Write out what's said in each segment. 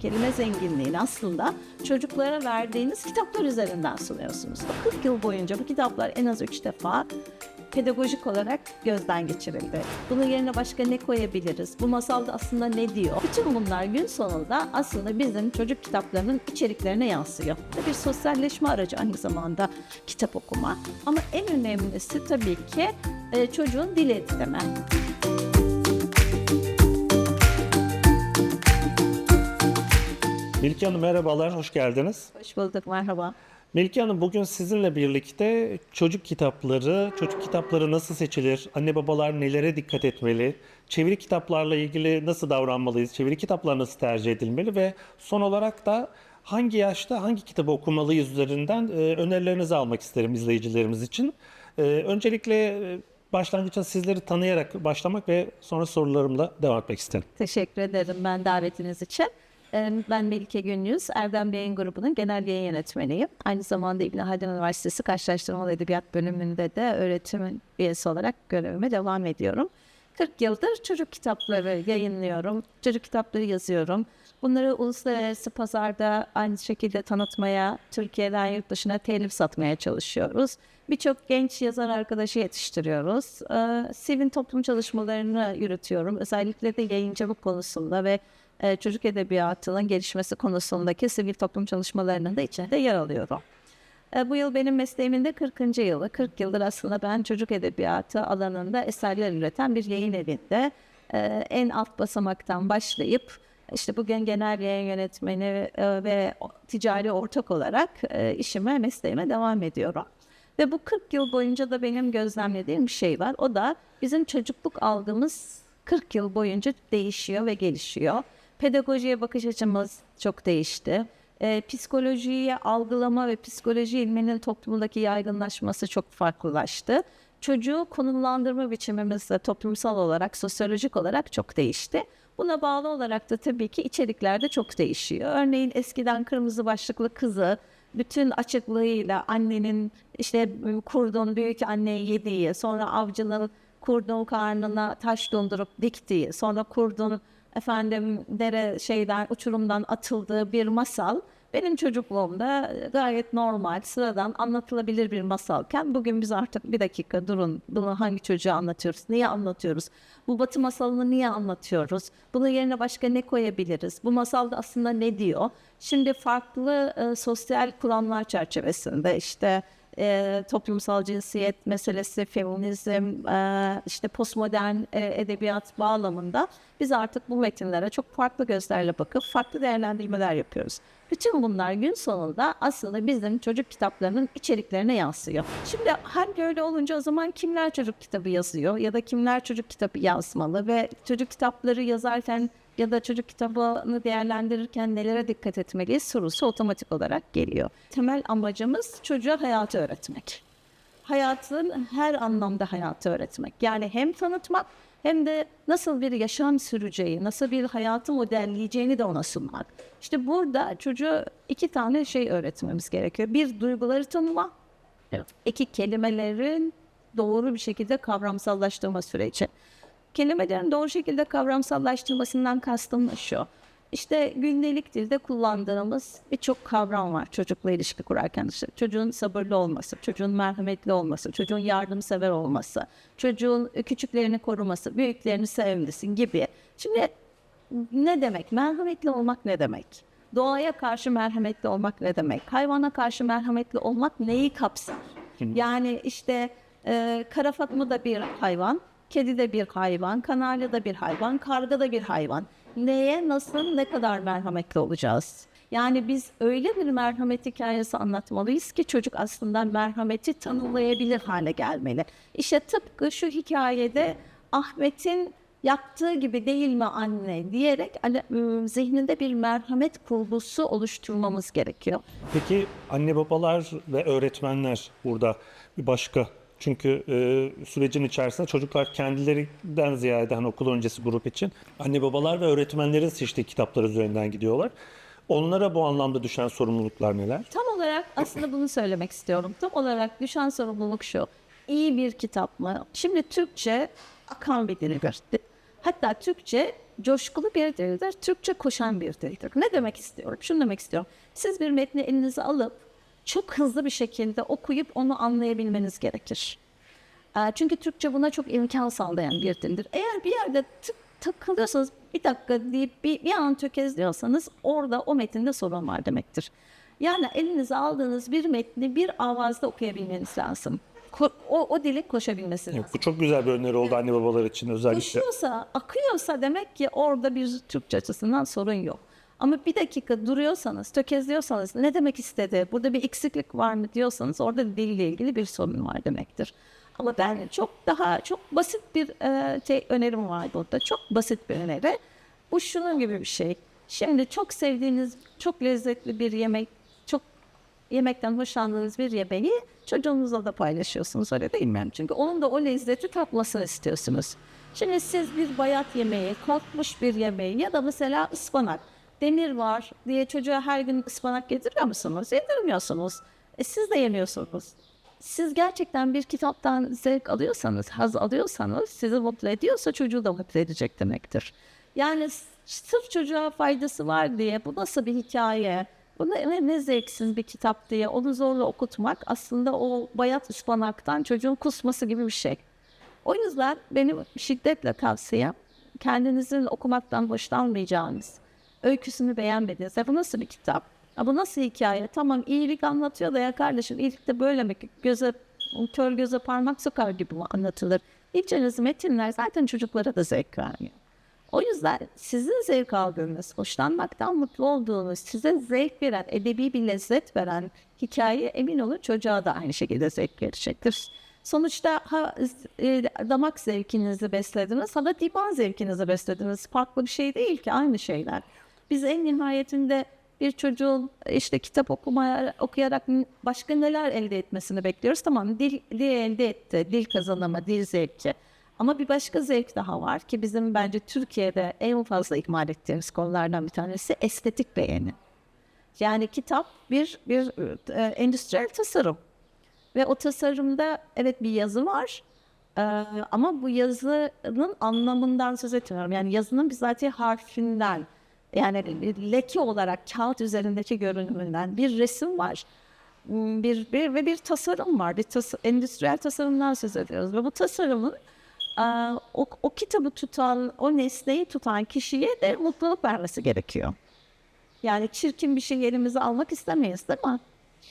kelime zenginliğini aslında çocuklara verdiğiniz kitaplar üzerinden sunuyorsunuz. 40 yıl boyunca bu kitaplar en az 3 defa pedagojik olarak gözden geçirildi. Bunun yerine başka ne koyabiliriz? Bu masalda aslında ne diyor? Bütün bunlar gün sonunda aslında bizim çocuk kitaplarının içeriklerine yansıyor. Bir sosyalleşme aracı aynı zamanda kitap okuma. Ama en önemlisi tabii ki e, çocuğun dil eğitimi. Melike Hanım merhabalar, hoş geldiniz. Hoş bulduk, merhaba. Melike Hanım bugün sizinle birlikte çocuk kitapları, çocuk kitapları nasıl seçilir, anne babalar nelere dikkat etmeli, çeviri kitaplarla ilgili nasıl davranmalıyız, çeviri kitaplar nasıl tercih edilmeli ve son olarak da hangi yaşta hangi kitabı okumalıyız üzerinden e, önerilerinizi almak isterim izleyicilerimiz için. E, öncelikle e, başlangıçta sizleri tanıyarak başlamak ve sonra sorularımla devam etmek isterim. Teşekkür ederim ben davetiniz için. Ee, Ben Melike Günyüz, Erdem Yayın Grubu'nun genel yayın yönetmeniyim. Aynı zamanda İbn Haldun Üniversitesi Karşılaştırmalı Edebiyat bölümünde de öğretim üyesi olarak görevime devam ediyorum. 40 yıldır çocuk kitapları yayınlıyorum, çocuk kitapları yazıyorum. Bunları uluslararası pazarda aynı şekilde tanıtmaya, Türkiye'den yurt dışına telif satmaya çalışıyoruz. Birçok genç yazar arkadaşı yetiştiriyoruz. Ee, toplum çalışmalarını yürütüyorum. Özellikle de yayıncılık konusunda ve e, çocuk edebiyatının gelişmesi konusundaki sivil toplum çalışmalarının da içinde yer alıyorum. E, Bu yıl benim mesleğimin de 40. yılı. 40 yıldır aslında ben çocuk edebiyatı alanında eserler üreten bir yayın evinde e, en alt basamaktan başlayıp işte bugün genel yayın yönetmeni ve ticari ortak olarak işime, mesleğime devam ediyorum. Ve bu 40 yıl boyunca da benim gözlemlediğim bir şey var. O da bizim çocukluk algımız 40 yıl boyunca değişiyor ve gelişiyor. Pedagojiye bakış açımız çok değişti. Ee, psikolojiyi algılama ve psikoloji ilminin toplumdaki yaygınlaşması çok farklılaştı. Çocuğu konumlandırma biçimimiz de toplumsal olarak, sosyolojik olarak çok değişti. Buna bağlı olarak da tabii ki içerikler de çok değişiyor. Örneğin eskiden kırmızı başlıklı kızı bütün açıklığıyla annenin işte kurdun büyük anneyi yediği, sonra avcının kurdun karnına taş dondurup diktiği, sonra kurdun efendim dere şeyden uçurumdan atıldığı bir masal benim çocukluğumda gayet normal, sıradan anlatılabilir bir masalken bugün biz artık bir dakika durun bunu hangi çocuğa anlatıyoruz, niye anlatıyoruz? Bu batı masalını niye anlatıyoruz? Bunun yerine başka ne koyabiliriz? Bu masalda aslında ne diyor? Şimdi farklı e, sosyal kuramlar çerçevesinde işte e, toplumsal cinsiyet meselesi, feminizm, e, işte postmodern e, edebiyat bağlamında biz artık bu metinlere çok farklı gözlerle bakıp farklı değerlendirmeler yapıyoruz. Bütün bunlar gün sonunda aslında bizim çocuk kitaplarının içeriklerine yansıyor. Şimdi hal öyle olunca o zaman kimler çocuk kitabı yazıyor ya da kimler çocuk kitabı yazmalı ve çocuk kitapları yazarken ya da çocuk kitabını değerlendirirken nelere dikkat etmeliyiz sorusu otomatik olarak geliyor. Temel amacımız çocuğa hayatı öğretmek. Hayatın her anlamda hayatı öğretmek. Yani hem tanıtmak hem de nasıl bir yaşam süreceği, nasıl bir hayatı modelleyeceğini de ona sunmak. İşte burada çocuğa iki tane şey öğretmemiz gerekiyor. Bir duyguları tanıma, iki kelimelerin doğru bir şekilde kavramsallaştırma süreci. Kelimelerin doğru şekilde kavramsallaştırmasından kastım şu. İşte gündelik dilde kullandığımız birçok kavram var çocukla ilişki kurarken. İşte çocuğun sabırlı olması, çocuğun merhametli olması, çocuğun yardımsever olması, çocuğun küçüklerini koruması, büyüklerini sevmesi gibi. Şimdi ne demek? Merhametli olmak ne demek? Doğaya karşı merhametli olmak ne demek? Hayvana karşı merhametli olmak neyi kapsar? Yani işte e, kara fatma da bir hayvan, kedi de bir hayvan, kanarya da bir hayvan, karga da bir hayvan. Neye, nasıl, ne kadar merhametli olacağız? Yani biz öyle bir merhamet hikayesi anlatmalıyız ki çocuk aslında merhameti tanımlayabilir hale gelmeli. İşte tıpkı şu hikayede Ahmet'in yaptığı gibi değil mi anne diyerek hani, zihninde bir merhamet kurgusu oluşturmamız gerekiyor. Peki anne babalar ve öğretmenler burada bir başka. Çünkü e, sürecin içerisinde çocuklar kendilerinden ziyade hani okul öncesi grup için anne babalar ve öğretmenlerin seçtiği kitaplar üzerinden gidiyorlar. Onlara bu anlamda düşen sorumluluklar neler? Tam olarak aslında bunu söylemek istiyorum. Tam olarak düşen sorumluluk şu. İyi bir kitap mı? Şimdi Türkçe akan bir dil. Hatta Türkçe coşkulu bir dildir, Türkçe koşan bir dildir. Ne demek istiyorum? Şunu demek istiyorum. Siz bir metni elinize alıp çok hızlı bir şekilde okuyup onu anlayabilmeniz gerekir. Ee, Çünkü Türkçe buna çok imkan sağlayan bir dildir. Eğer bir yerde tık takılıyorsanız bir dakika deyip bir, bir an tökezliyorsanız orada o metinde sorun var demektir. Yani elinize aldığınız bir metni bir avazda okuyabilmeniz lazım. Ko- o, o dilin koşabilmesi lazım. Bu çok güzel bir öneri oldu anne babalar için özellikle. Koşuyorsa, akıyorsa demek ki orada bir Türkçe açısından sorun yok. Ama bir dakika duruyorsanız, tökezliyorsanız ne demek istedi, burada bir eksiklik var mı diyorsanız orada dille ilgili bir sorun var demektir. Ama ben çok daha çok basit bir e, şey önerim var burada. Çok basit bir öneri. Bu şunun gibi bir şey. Şimdi çok sevdiğiniz, çok lezzetli bir yemek, çok yemekten hoşlandığınız bir yemeği çocuğunuzla da paylaşıyorsunuz öyle değil mi? Çünkü onun da o lezzeti tatmasını istiyorsunuz. Şimdi siz bir bayat yemeği, kokmuş bir yemeği ya da mesela ıspanak, demir var diye çocuğa her gün ıspanak yediriyor musunuz? Yedirmiyorsunuz. E siz de yemiyorsunuz. Siz gerçekten bir kitaptan zevk alıyorsanız, haz alıyorsanız, sizi mutlu ediyorsa çocuğu da mutlu edecek demektir. Yani sırf çocuğa faydası var diye bu nasıl bir hikaye, bu ne, ne zevksiz bir kitap diye onu zorla okutmak aslında o bayat ıspanaktan çocuğun kusması gibi bir şey. O yüzden benim şiddetle tavsiyem kendinizin okumaktan hoşlanmayacağınız, öyküsünü beğenmediğiniz, "Ya bu nasıl bir kitap? Ya bu nasıl hikaye? Tamam iyilik anlatıyor da ya kardeşim iyilik de böyle mi? Göze, kör göze parmak sokar gibi mi anlatılır? İçiniz metinler zaten çocuklara da zevk vermiyor. O yüzden sizin zevk aldığınız, hoşlanmaktan mutlu olduğunuz, size zevk veren, edebi bir lezzet veren hikaye emin olun çocuğa da aynı şekilde zevk verecektir. Sonuçta ha, e, damak zevkinizi beslediniz, ha da divan zevkinizi beslediniz. Farklı bir şey değil ki, aynı şeyler. Biz en nihayetinde bir çocuğun işte kitap okumaya, okuyarak başka neler elde etmesini bekliyoruz. Tamam dil, dil elde etti, dil kazanımı, dil zevki. Ama bir başka zevk daha var ki bizim bence Türkiye'de en fazla ihmal ettiğimiz konulardan bir tanesi estetik beğeni. Yani kitap bir bir e, endüstriyel tasarım ve o tasarımda evet bir yazı var e, ama bu yazının anlamından söz etmiyorum. Yani yazının bizatihi harfinden yani leke olarak kağıt üzerindeki görünümünden bir resim var. Hmm, Bir, bir ve bir tasarım var. Bir tas- endüstriyel tasarımdan söz ediyoruz ve bu tasarımın o, o kitabı tutan, o nesneyi tutan kişiye de mutluluk vermesi gerekiyor. Yani çirkin bir şey elimize almak istemeyiz değil mi?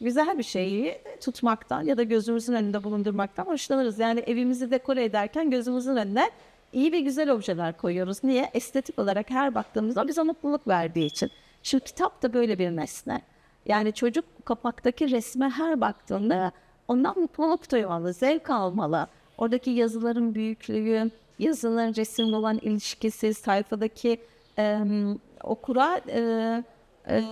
Güzel bir şeyi tutmaktan ya da gözümüzün önünde bulundurmaktan hoşlanırız. Yani evimizi dekore ederken gözümüzün önüne iyi ve güzel objeler koyuyoruz. Niye? Estetik olarak her baktığımızda bize mutluluk verdiği için. Şimdi kitap da böyle bir nesne. Yani çocuk kapaktaki resme her baktığında ondan mutluluk duymalı, zevk almalı. Oradaki yazıların büyüklüğü, yazıların resimle olan ilişkisi, sayfadaki e, okura e, e,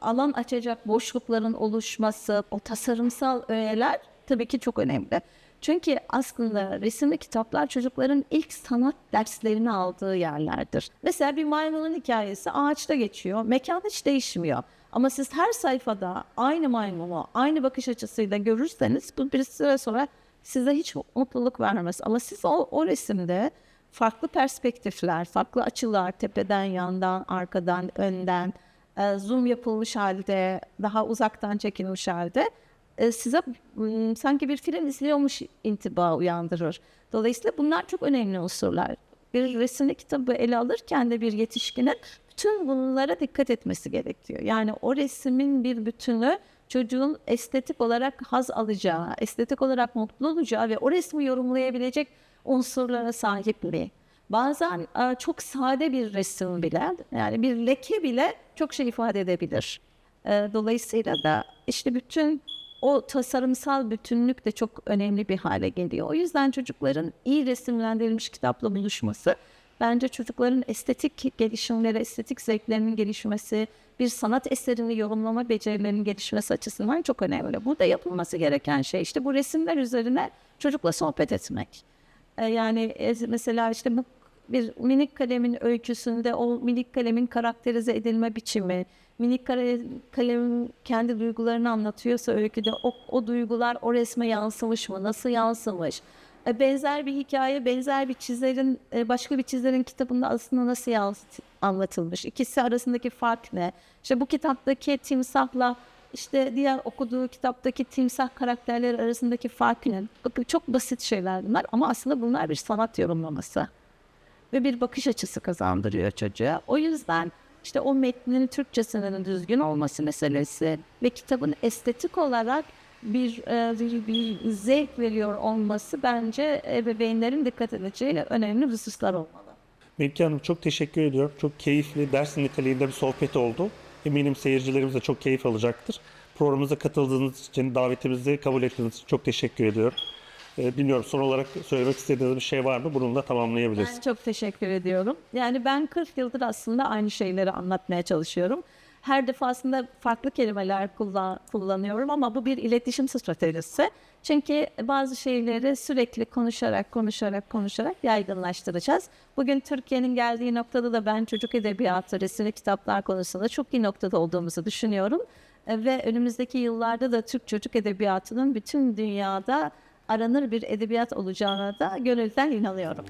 alan açacak boşlukların oluşması, o tasarımsal öğeler tabii ki çok önemli. Çünkü aslında resimli kitaplar çocukların ilk sanat derslerini aldığı yerlerdir. Mesela bir maymunun hikayesi ağaçta geçiyor. Mekan hiç değişmiyor. Ama siz her sayfada aynı maymunu aynı bakış açısıyla görürseniz bu bir süre sonra size hiç mutluluk vermez. Ama siz o, o resimde farklı perspektifler, farklı açılar, tepeden, yandan, arkadan, önden, e, zoom yapılmış halde, daha uzaktan çekilmiş halde e, size m, sanki bir film izliyormuş intiba uyandırır. Dolayısıyla bunlar çok önemli unsurlar. Bir resimli kitabı ele alırken de bir yetişkinin bütün bunlara dikkat etmesi gerekiyor. Yani o resmin bir bütünü çocuğun estetik olarak haz alacağı, estetik olarak mutlu olacağı ve o resmi yorumlayabilecek unsurlara sahip mi? Bazen e, çok sade bir resim bile, yani bir leke bile çok şey ifade edebilir. E, Dolayısıyla da işte bütün o tasarımsal bütünlük de çok önemli bir hale geliyor. O yüzden çocukların iyi resimlendirilmiş kitapla buluşması bence çocukların estetik gelişimleri, estetik zevklerinin gelişmesi, bir sanat eserini yorumlama becerilerinin gelişmesi açısından çok önemli. Burada yapılması gereken şey işte bu resimler üzerine çocukla sohbet etmek. E, Yani e, mesela işte bu bir minik kalemin öyküsünde o minik kalemin karakterize edilme biçimi, minik kare, kalem kendi duygularını anlatıyorsa öyküde o, o duygular o resme yansımış mı, nasıl yansımış? E, Benzer bir hikaye, benzer bir çizerin, e, başka bir çizerin kitabında aslında nasıl yansıt- anlatılmış? İkisi arasındaki fark ne? İşte bu kitaptaki timsahla işte diğer okuduğu kitaptaki timsah karakterleri arasındaki fark ne? Bakın çok basit şeyler bunlar ama aslında bunlar bir sanat yorumlaması ve bir bakış açısı kazandırıyor çocuğa. O yüzden işte o metnin Türkçesinin düzgün olması meselesi ve kitabın estetik olarak bir, e, bir, bir zevk veriyor olması bence ebeveynlerin dikkat edeceği önemli hususlar olmalı. Melike Hanım çok teşekkür ediyorum. Çok keyifli, ders niteliğinde bir sohbet oldu. Eminim seyircilerimiz de çok keyif alacaktır. Programımıza katıldığınız için, davetimizi kabul ettiğiniz için çok teşekkür ediyorum. Ee, bilmiyorum son olarak söylemek istediğiniz bir şey var mı? Bununla tamamlayabiliriz. Ben çok teşekkür ediyorum. Yani ben 40 yıldır aslında aynı şeyleri anlatmaya çalışıyorum. Her defasında farklı kelimeler kullan, kullanıyorum ama bu bir iletişim stratejisi. Çünkü bazı şeyleri sürekli konuşarak, konuşarak, konuşarak yaygınlaştıracağız. Bugün Türkiye'nin geldiği noktada da ben çocuk edebiyatı, resimli kitaplar konusunda çok iyi noktada olduğumuzu düşünüyorum. E, Ve önümüzdeki yıllarda da Türk çocuk edebiyatının bütün dünyada aranır bir edebiyat olacağına da gönülden inanıyorum.